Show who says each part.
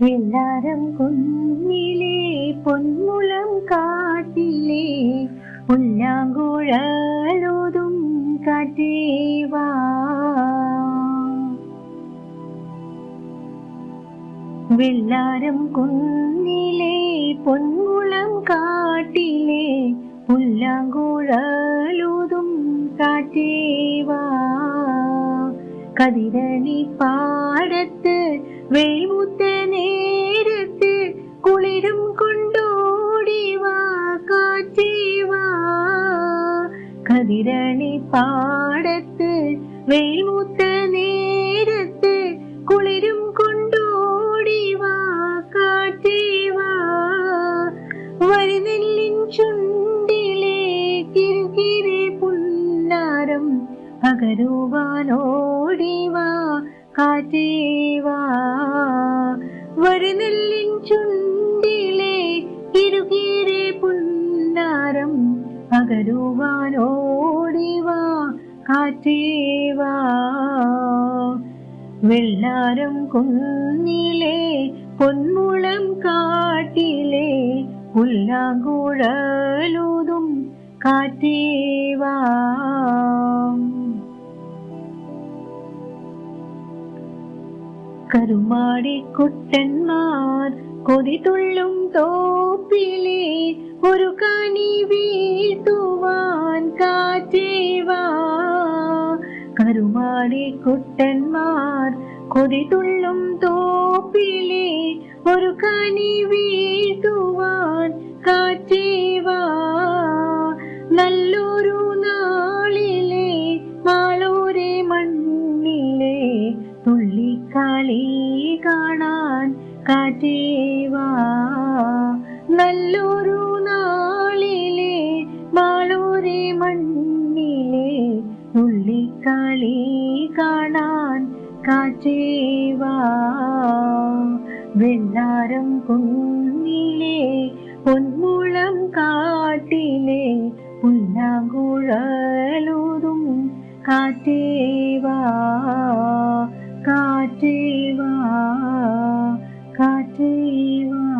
Speaker 1: എല്ലാരും കുന്നിലെ പൊന്മുളം കാട്ടിലെ പുല്ലാങ്കുഴലോതും കാറ്റേവാ വെള്ളാരം കുന്നിലെ പൊന്മുളം കാട്ടിലെ പുല്ലാങ്കുഴലൂതും കാറ്റേവാ കതിരണി പാടത്ത് കുളിരും കൊണ്ടോടിവാ കാറ്റേവാ കതിരണി പാടത്ത് വെയിമുത്ത നേരത്ത് കുളിരും കൊണ്ടോടിവാ കാറ്റേവാ വരുന്നെല്ലിൻ ചുണ്ടിലെ കിരുകിരെ പുന്നാരം പകരുവാനോടിവാ കാറ്റേവാ വരുന്നെല്ലിൻ ചുണ്ടിലെ കിരുകിരെ പുന്നാരം പകരുവാനോടിവാ കാറ്റേവാ വെള്ളാരം കുന്നിലെ പൊന്മുളം കാട്ടിലെ പുല്ലാങ്കുഴലൂതും കാറ്റേവാ കരുമാടിക്കുട്ടന്മാർ കൊതിതുള്ളും തോപ്പിലെ ഒരു കനി വീഴ്ത്തുവാൻ കാറ്റേവാ. കരുമാടിക്കുട്ടന്മാർ കൊതിതുള്ളും തോപ്പിലെ ഒരു കനി വീഴ്ത്തുവാൻ കാറ്റേവാ. നല്ലൊരു നാളിലെ മാളൂരെ മണ്ണിലെ തുള്ളിക്കാളി കാണാൻ കാറ്റേവാ കാറ്റേവാ കുന്നിലേ പൊന്മുളം കാട്ടിലേ പുല്ലാങ്കുഴലൂതും കാറ്റേവാ കാറ്റേവാ കാറ്റേവാ